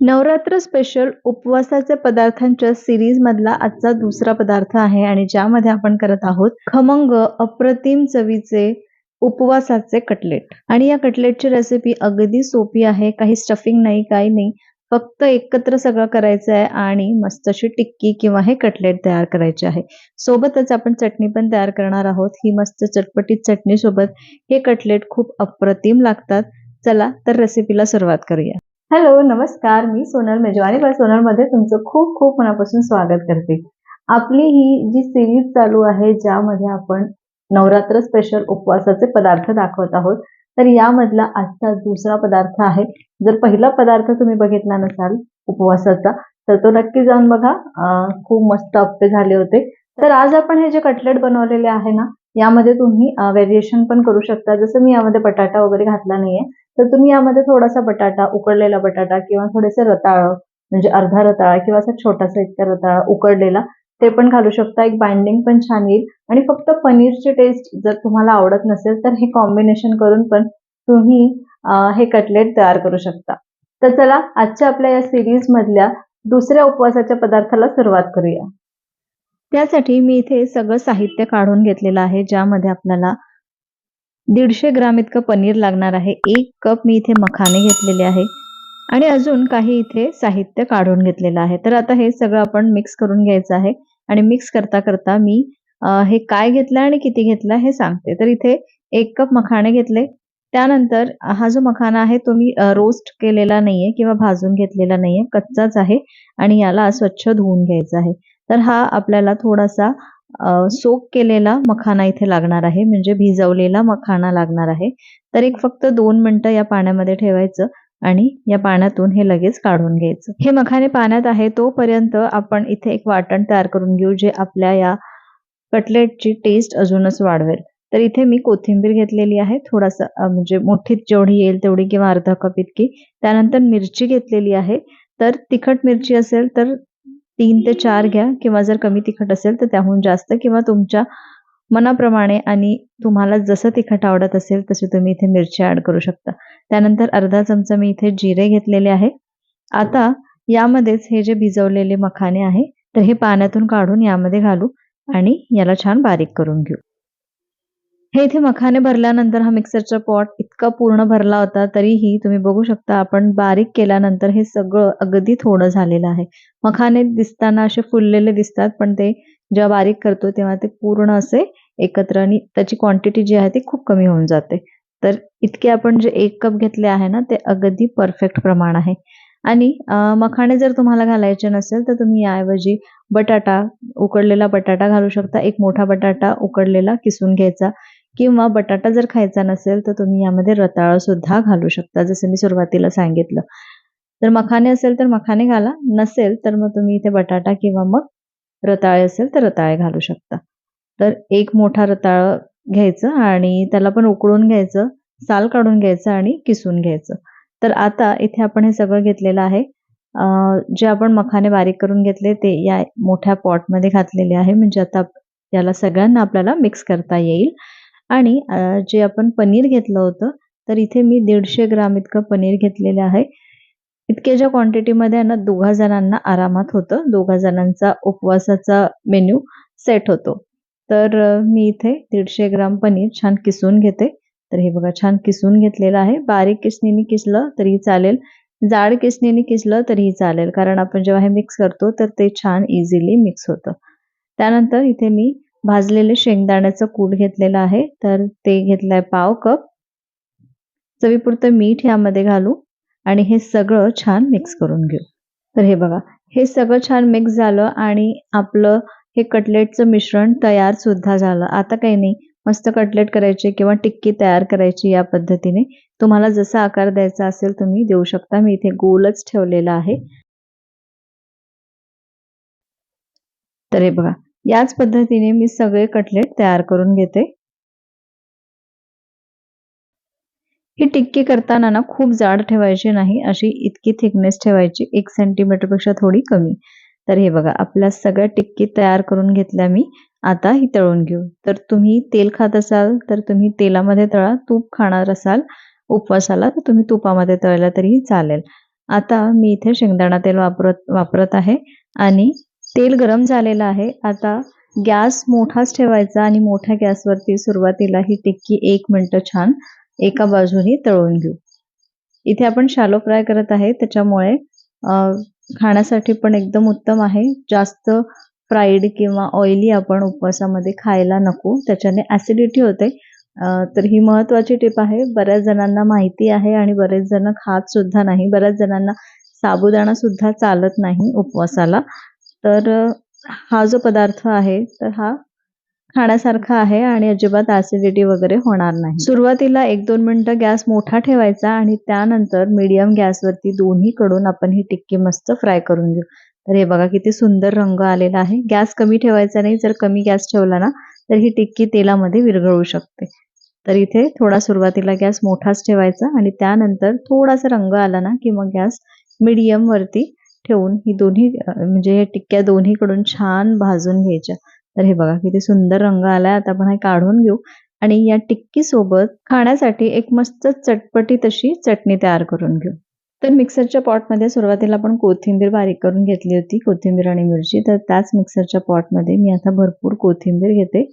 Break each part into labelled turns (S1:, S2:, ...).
S1: Navratra special उपवासाच्या पदार्थांच्या series मधला आजचा दुसरा पदार्थ आहे आणि ज्यामध्ये आपण करत आहोत खमंग अप्रतिम चवीचे उपवासाचे कटलेट. आणि या कटलेटची रेसिपी अगदी सोपी आहे काही स्टफिंग नाही काही नाही. फक्त एकत्र सगळं करायचं आहे आणि मस्त अशी टिक्की किंवा हे कटलेट तयार करायचे आहे. सोबतच आपण चटणी पण तयार करणार आहोत. ही मस्त चटपटीत चटणी सोबत हे कटलेट खूप अप्रतिम लागतात. चला तर रेसिपीला सुरुवात करूया. हॅलो नमस्कार. मी सोनल मेजवानी पण सोनलमध्ये तुमचं खूप खूप मनापासून स्वागत करते. आपली ही जी सिरीज चालू आहे ज्यामध्ये आपण नवरात्र स्पेशल उपवासाचे पदार्थ दाखवत आहोत तर यामधला आजचा दुसरा पदार्थ आहे. जर पहिला पदार्थ तुम्ही बघितला नसाल उपवासाचा तर तो नक्की जाऊन बघा. खूप मस्त अप्पे झाले होते. तर आज आपण हे जे कटलेट बनवलेले आहे ना यामध्ये तुम्ही व्हेरिएशन पण करू शकता. जसं मी यामध्ये बटाटा वगैरे घातला नाहीये तर तुम्ही यामध्ये थोडासा बटाटा उकडलेला बटाटा किंवा थोडेसे रताळ म्हणजे अर्धा रताळा किंवा असा छोटासा इतका रताळा उकडलेला ते पण घालू शकता. एक बाइंडिंग पण छान येईल. आणि फक्त पनीरची टेस्ट जर तुम्हाला आवडत नसेल तर हे कॉम्बिनेशन करून पण तुम्ही हे कटलेट तयार करू शकता. तर चला आजच्या आपल्या या सिरीज मधल्या दुसऱ्या उपवासाच्या पदार्थाला सुरुवात करूया. त्यासाठी मी इथे सगळं साहित्य काढून घेतलेलं आहे ज्यामध्ये आपल्याला दीडशे ग्राम इतकं पनीर लागणार आहे. एक कप मी इथे मखाने घेतलेले आहे. आणि अजून काही इथे साहित्य काढून घेतलेलं आहे. तर आता हे सगळं आपण मिक्स करून घ्यायचं आहे. आणि मिक्स करता करता मी हे काय घेतलं आणि किती घेतलं हे सांगते. तर इथे एक कप मखाणे घेतले. त्यानंतर हा जो मखाना आहे तो मी रोस्ट केलेला नाहीये किंवा भाजून घेतलेला नाहीये. कच्चाच आहे. आणि याला स्वच्छ धुवून घ्यायचा आहे. तर हा आपल्याला थोडासा सोक केलेला मखाना इथे लागणार आहे. म्हणजे भिजवलेला मखाना लागणार आहे. तर एक फक्त दोन मिनिटं या पाण्यामध्ये ठेवायचं आणि या पाण्यातून हे लगेच काढून घ्यायचं. हे मखाने पाण्यात आहे तोपर्यंत आपण इथे एक वाटण तयार करून घेऊ जे आपल्या या कटलेटची टेस्ट अजूनच वाढवेल. तर इथे मी कोथिंबीर घेतलेली आहे. थोडासा म्हणजे मोठीत जेवढी येईल तेवढी किंवा अर्धा कप इतकी. त्यानंतर मिरची घेतलेली आहे. तर तिखट मिरची असेल तर तीन ते चार घ्या. किंवा जर कमी तिखट असेल तर त्याहून जास्त. किंवा तुमच्या मनाप्रमाणे आणि तुम्हाला जसं तिखट आवडत असेल तसे तुम्ही इथे मिरची ऍड करू शकता. त्यानंतर अर्धा चमचा मी इथे जिरे घेतलेले आहे. आता यामध्येच हे जे भिजवलेले मखाने आहे तर हे पाण्यातून काढून यामध्ये घालू आणि याला छान बारीक करून घेऊ. हे इथे मखाने भरल्यानंतर हा मिक्सरचा पॉट इतका पूर्ण भरला होता तरीही तुम्ही बघू शकता आपण बारीक केल्यानंतर हे सगळं अगदी थोडं झालेलं आहे. मखाने दिसताना असे फुललेले दिसतात पण ते जेव्हा बारीक करतो तेव्हा ते पूर्ण असे एकत्र आणि त्याची क्वांटिटी जी आहे ती खूप कमी होऊन जाते. तर इतके आपण जे एक कप घेतले आहे ना ते अगदी परफेक्ट प्रमाण आहे. आणि मखाणे जर तुम्हाला घालायचे नसेल तर तुम्ही याऐवजी बटाटा उकडलेला बटाटा घालू शकता. एक मोठा बटाटा उकडलेला किसून घ्यायचा. किंवा बटाटा जर खायचा नसेल तर तुम्ही यामध्ये रताळं सुद्धा घालू शकता जसं मी सुरुवातीला सांगितलं. तर मखाने असेल तर मखाने घाला नसेल तर मग तुम्ही इथे बटाटा किंवा मग रताळे असेल तर रताळे घालू शकता. तर एक मोठा रताळ घ्यायचं आणि त्याला पण उकळून घ्यायचं साल काढून घ्यायचं आणि किसून घ्यायचं. तर आता इथे आपण हे सगळं घेतलेलं आहे. जे आपण मखाने बारीक करून घेतले ते या मोठ्या पॉटमध्ये घातलेले आहे. म्हणजे आता याला सगळ्यांना आपल्याला मिक्स करता येईल. आणि जे आपण पनीर घेतलं होतं तर इथे मी दीडशे ग्राम इतकं पनीर घेतलेलं आहे. इतक्याच्या क्वांटिटीमध्ये ना दोघा जणांना आरामात होतं. दोघा जणांचा उपवासाचा मेन्यू सेट होतो. तर मी इथे दीडशे ग्राम पनीर छान किसून घेते. तर हे बघा छान किसून घेतलेलं आहे. बारीक किसणीने किसलं तरी चालेल. जाड किसणीने किसलं तरीही चालेल. कारण आपण जेव्हा हे मिक्स करतो तर ते छान इझिली मिक्स होतं. त्यानंतर इथे मी भाजलेले शेंगदाण्याचं कूट घेतलेलं आहे तर ते घेतलंय पाव कप. चवीपुरतं मीठ यामध्ये घालू आणि हे सगळं छान मिक्स करून घेऊ. तर हे बघा हे सगळं छान मिक्स झालं आणि आपलं हे कटलेटचं मिश्रण तयार सुद्धा झालं. आता काही नाही मस्त कटलेट करायचे किंवा टिक्की तयार करायची या पद्धतीने. तुम्हाला जसा आकार द्यायचा असेल तुम्ही देऊ शकता. मी इथे गोलच ठेवलेला आहे. तर हे बघा याच पद्धतीने मी सगळे कटलेट तयार करून घेते. ही टिक्की करताना ना खूप जाड ठेवायची नाही अशी इतकी थिकनेस ठेवायची एक सेंटीमीटरपेक्षा थोडी कमी. तर हे बघा आपल्या सगळ्या टिक्की तयार करून घेतल्या मी आता ही तळून घेऊ. तर तुम्ही तेल खात असाल तर तुम्ही तेलामध्ये तळा तूप खाणार असाल उपवासाला तर तुम्ही तुपामध्ये तळला तरीही चालेल. आता मी इथे शेंगदाणा तेल वापरत वापरत आहे आणि तेल गरम झालेलं आहे. आता गॅस मोठाच ठेवायचा आणि मोठ्या गॅसवरती सुरुवातीला ही टिक्की एक मिनटं छान एका बाजूनी तळून घेऊ. इथे आपण शालो फ्राय करत आहे. त्याच्यामुळे खाण्यासाठी पण एकदम उत्तम आहे. जास्त फ्राईड किंवा ऑइली आपण उपवासामध्ये खायला नको. त्याच्याने ऍसिडिटी होते. तर ही महत्वाची टिप आहे. बऱ्याच जणांना माहिती आहे आणि बरेच जण खात सुद्धा नाही. बऱ्याच जणांना साबुदाणा सुद्धा चालत नाही उपवासाला. तर हा जो पदार्थ आहे तर हा खाण्यासारखा आहे आणि अजिबात ऍसिडिटी वगैरे होणार नाही. सुरुवातीला एक दोन मिनिटं गॅस मोठा ठेवायचा आणि त्यानंतर मीडियम गॅसवरती दोन्हीकडून आपण ही टिक्की मस्त फ्राय करून घेऊ. तर हे बघा किती सुंदर रंग आलेला आहे. गॅस कमी ठेवायचा नाही. जर कमी गॅस ठेवला ना तर ही टिक्की तेलामध्ये विरघळू शकते. तर इथे थोडा सुरुवातीला गॅस मोठाच ठेवायचा आणि त्यानंतर थोडासा रंग आला ना की मग गॅस मीडियम वरती ठेवून ही दोन्ही म्हणजे या टिक्क्या दोन्हीकडून छान भाजून घ्यायच्या. तर हे बघा किती सुंदर रंग आलाय. आता आपण हे काढून घेऊ. आणि या टिक्की सोबत खाण्यासाठी एक मस्त चटपटी तशी चटणी तयार करून घेऊ. तर मिक्सरच्या पॉटमध्ये सुरुवातीला आपण कोथिंबीर बारीक करून घेतली होती कोथिंबीर आणि मिरची. तर त्याच मिक्सरच्या पॉटमध्ये मी आता भरपूर कोथिंबीर घेते.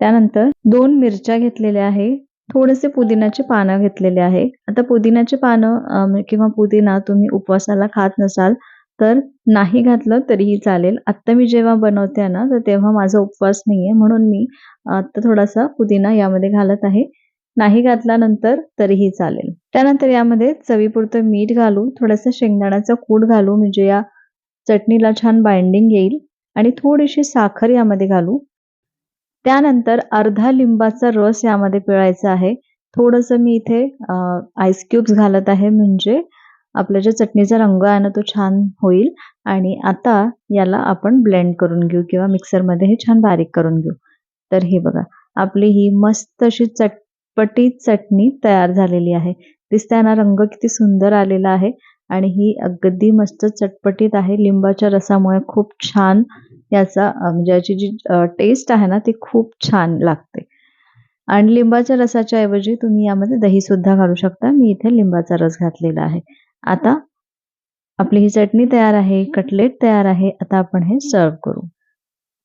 S1: त्यानंतर दोन मिरच्या घेतलेल्या आहे. थोडेसे पुदिनाचे पानं घेतलेले आहे. आता पुदिनाचे पानं किंवा पुदिना तुम्ही उपवासाला खात नसाल तर नाही घातलं तरीही चालेल. आत्ता मी जेव्हा बनवते ना तर तेव्हा माझा उपवास नाहीये. म्हणून मी आता थोडासा पुदिना यामध्ये घालत आहे. नाही घातल्यानंतर तरीही चालेल. त्यानंतर यामध्ये चवीपुरतं मीठ घालू थोडासा शेंगदाण्याचा कूट घालू म्हणजे या चटणीला छान बाइंडिंग येईल. आणि थोडीशी साखर यामध्ये घालू. त्यानंतर अर्धा लिंबाचा रस यामध्ये पिळायचा आहे. थोडंसं मी इथे आईस क्यूब्स घालत आहे. म्हणजे आपला ज्या चटणीचा रंग आहे ना तो छान होईल. आणि आता याला आपण ब्लेंड करून घेऊ किंवा मिक्सरमध्ये हे छान बारीक करून घेऊ. तर हे बघा आपली ही मस्त अशी चटपटीत चटणी तयार झालेली आहे. दिसताना रंग किती सुंदर आलेला आहे. आणि ही अगदी मस्त चटपटीत आहे. लिंबाच्या रसामुळे खूप छान याचा म्हणजे याची जी टेस्ट आहे ना ती खूप छान लागते. आणि लिंबाच्या रसाच्या ऐवजी तुम्ही यामध्ये दही सुद्धा घालू शकता. मी इथे लिंबाचा रस घातलेला आहे. आता आपली ही चटणी तयार आहे कटलेट तयार आहे आता आपण हे सर्व करू.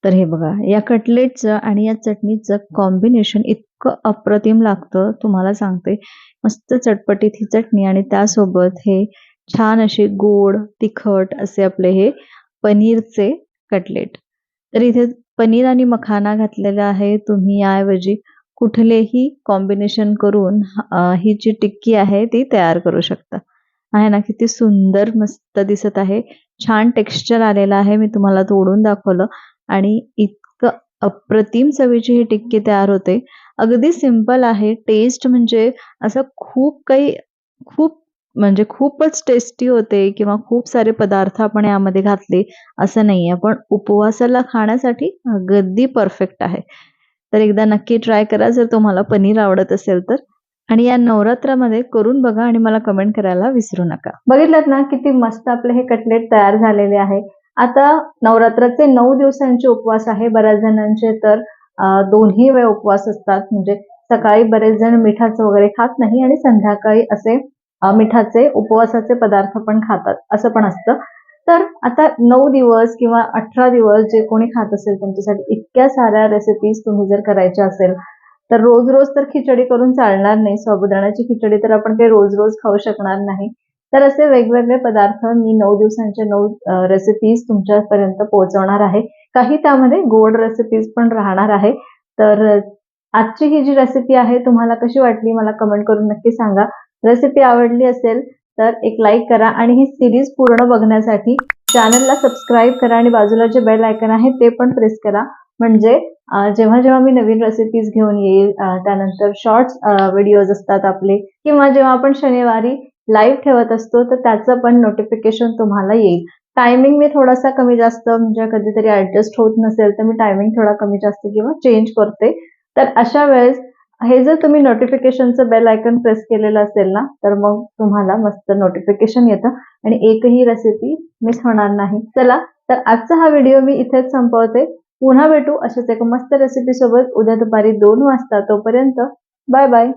S1: तर हे बघा या कटलेटचं आणि या चटणीचं कॉम्बिनेशन इतकं अप्रतिम लागतं तुम्हाला सांगते. मस्त चटपटीत ही चटणी आणि त्यासोबत हे छान असे गोड तिखट असे आपले हे पनीरचे कटलेट. तर इथे पनीर आणि मखाना घातलेला आहे तुम्ही याऐवजी कुठलेही कॉम्बिनेशन करून ही जी टिक्की आहे ती तयार करू शकता. आहे ना किती सुंदर मस्त दिसत आहे. छान टेक्स्चर आलेलं आहे. मी तुम्हाला तोडून दाखवलं. आणि इतकं अप्रतिम चवीची ही टिक्की तयार होते. अगदी सिंपल आहे. टेस्ट म्हणजे असं खूप काही खूप म्हणजे खूपच टेस्टी होते किंवा खूप सारे पदार्थ आपण यामध्ये घातले असं नाहीये. पण उपवासाला खाण्यासाठी अगदी परफेक्ट आहे. तर एकदा नक्की ट्राय करा जर तुम्हाला पनीर आवडत असेल तर. आणि या नवरात्रामध्ये करून बघा आणि मला कमेंट करायला विसरू नका. बघितलं ना किती मस्त आपले हे कटलेट तयार झालेले आहे. आता नवरात्राचे नऊ दिवसांचे उपवास आहे बऱ्याच जणांचे तर दोन्ही वेळ उपवास असतात. म्हणजे सकाळी बरेच जण मिठाचं वगैरे खात नाही आणि संध्याकाळी असे मिठाचे उपवासाचे पदार्थ पण खातात. असं पण असतं. तर आता नऊ दिवस किंवा अठरा दिवस जे कोणी खात असेल त्यांच्यासाठी इतक्या साऱ्या रेसिपीज तुम्ही जर करायच्या असेल तर रोज रोज तर खिचडी करून चालणार नाही. साबुदाण्याची खिचडी तर आपण काही रोज रोज खाऊ शकणार नाही. तर असे वेगवेगळे पदार्थ मी नऊ दिवसांचे नऊ रेसिपीज तुमच्यापर्यंत पोहोचवणार आहे. काही त्यामध्ये गोड रेसिपीज पण राहणार आहे. तर आजची ही जी रेसिपी आहे तुम्हाला कशी वाटली मला कमेंट करून नक्की सांगा. रेसिपी आवडली असेल तर एक लाईक करा आणि ही सिरीज पूर्ण बघण्यासाठी चॅनलला सबस्क्राईब करा आणि बाजूला जे बेल आयकन आहे ते पण प्रेस करा. म्हणजे जेव्हा जेव्हा मी नवीन रेसिपीज घेऊन येईल त्यानंतर शॉर्ट्स व्हिडिओज असतात आपले किंवा जेव्हा आपण शनिवारी लाईव्ह ठेवत असतो तर त्याचं पण नोटिफिकेशन तुम्हाला येईल. टायमिंग मी थोडासा कमी जास्त म्हणजे कधीतरी ऍडजस्ट होत नसेल तर मी टायमिंग थोडा कमी जास्त किंवा चेंज करते. तर अशा वेळेस हे जर तुम्ही नोटिफिकेशनचं बेल आयकन प्रेस केलेलं असेल ना तर मग तुम्हाला मस्त नोटिफिकेशन येतं आणि एकही रेसिपी मिस होणार नाही. चला तर आजचा हा व्हिडिओ मी इथेच संपवते. पुन्हा भेटू अशाच एका मस्त रेसिपी सोबत. उद्या दुपारी दोन वाजता तोपर्यंत बाय बाय